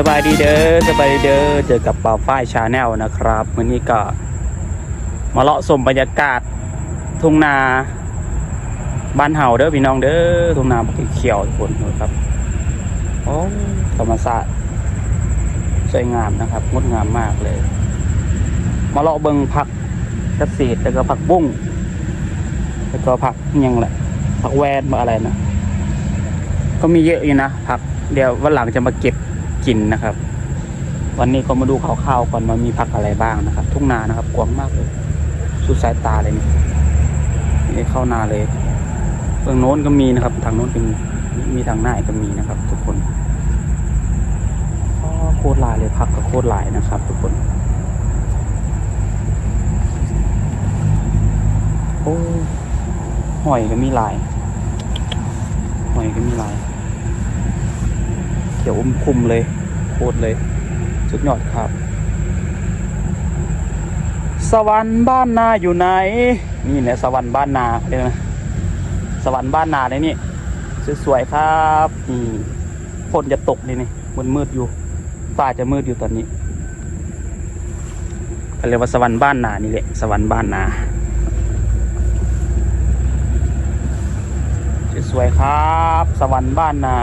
สบายดีเด้อสบายดีเด้อเจอกับป่าฝ้ายชาแนลนะครับวันนี้ก็มาเลาะสมบรรยากาศทุ่งนาบ้านเฮาเด้อพี่น้องเด้อทุ่งนาเขียวทุกคนนะครับโอ้ธรรมศาสตร์สวยงามนะครับ งดงามมากเลย มาเลาะเบิงผักเกษตรแล้วก็ผักบุ้งแล้วก็ผักยังแหละผักแวนมาอะไรนะก็มีเยอะอยู่นะผักเดี๋ยววันหลังจะมาเก็บ กินนะครับ วันนี้ก็มาดูคร่าวๆก่อนว่ามีผักอะไรบ้างนะครับ ทุ่งนานะครับกว้างมากเลยสุดสายตาเลยนี่นี่เข้านาเลยเบื้องโน้นก็มีนะครับ ทางโน้นก็มีมีทางหน้าก็มีนะครับ ทุกคนโคตรหลายเลยผักก็โคตรหลายนะครับ ทุกคน โอ้หอยก็มีหลายหอยก็มีหลายเขียวอมคุมเลย โคตรเลย สุดยอดครับ สวรรค์บ้านนาอยู่ไหน นี่เนี่ยสวรรค์บ้านนาเรียนะสวรรค์บ้านนาเนี่ยนี่สวยๆครับนี่ฝนจะตกนี่นี่มันมืดอยู่ฟ้าจะมืดอยู่ตอนนี้ก็เรียกว่าสวรรค์บ้านนานี่แหละสวรรค์บ้านนาสวยๆครับ สวรรค์บ้านนา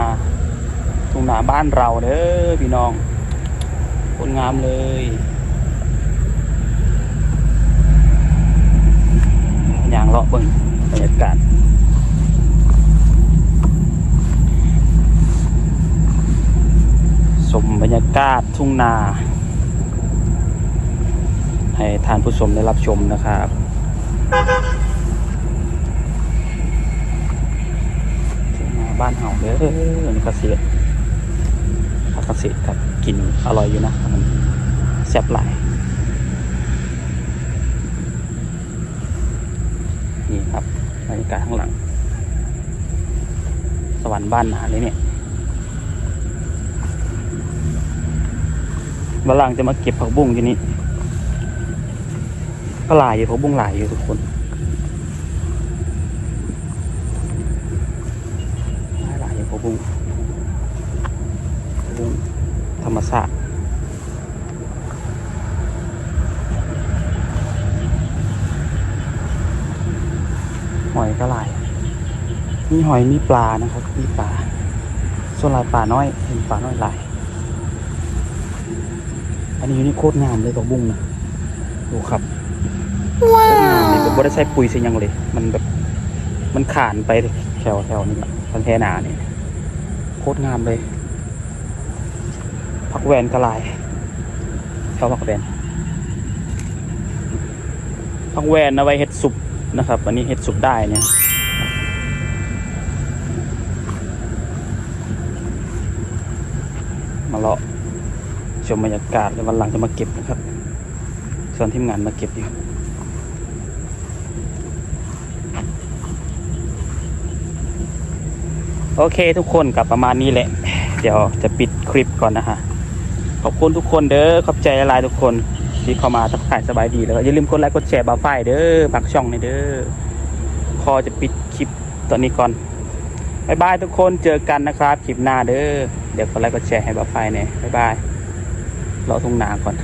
ทุ่งนาบ้านเราเด้อพี่น้องคนงามเลยอย่างเลาะเบิ่งบรรยากาศชมบรรยากาศทุ่งนา ให้ท่านผู้ชมได้รับชมนะครับบ้านเฮาเด้อนี่เกษตร เกษตรครับกินอร่อยอยู่นะมันแซ่บหลายนี่ครับบรรยากาศข้างหลัง สวรรค์บ้านนาเลยเนี่ยวันหลังจะมาเก็บผักบุ้งที่นี่ก็หลายอยู่ผักบุ้งหลายอยู่ทุกคนหลายหลอยู่ผักบุ้ง มศาสตร์หอยก็หลาย มีหอยมีปลานะครับ มีปลา ส่วนลายปลาน้อยเห็นปลาน้อยหลาย อันนี้อยู่นี่โคตรงามเลยตัวบุ้งนะดูครับโคตรงามเลยแบบว่าได้ใช้ปุ๋ยใส่ยังเลย มันแบบ มันขานไปแถวแถวนี้ละพันแทนาเนี่ยโคตรงามเลย ผักแวนกระลายชอบผักแวนผักแวนเอาไว้เห็ดสุปนะครับ อันนี้เห็ดสุปได้เนี่ยมาเลาะชมบรรยากาศแล้ววันหลังจะมาเก็บนะครับ ส่วนทีมงานมาเก็บอยู่โอเคทุกคนกับประมาณนี้แหละ เดี๋ยวจะปิดคลิปก่อนนะฮะ อบคุณทุกคนเด้อขอบใจหลายทุกคนที่เข้ามาทักทายสบายดีแล้วก็อย่าลืมกดไลค์กดแชร์บาร์ไฟเด้อปักช่องในเด้อพอจะปิดคลิปตอนนี้ก่อนบายบายทุกคนเจอกันนะครับคลิปหน้าเด้อเดี๋ยวกดไลค์กดแชร์ให้บาร์ไฟเนี่ยบายบายรอทุ่งนาก่อน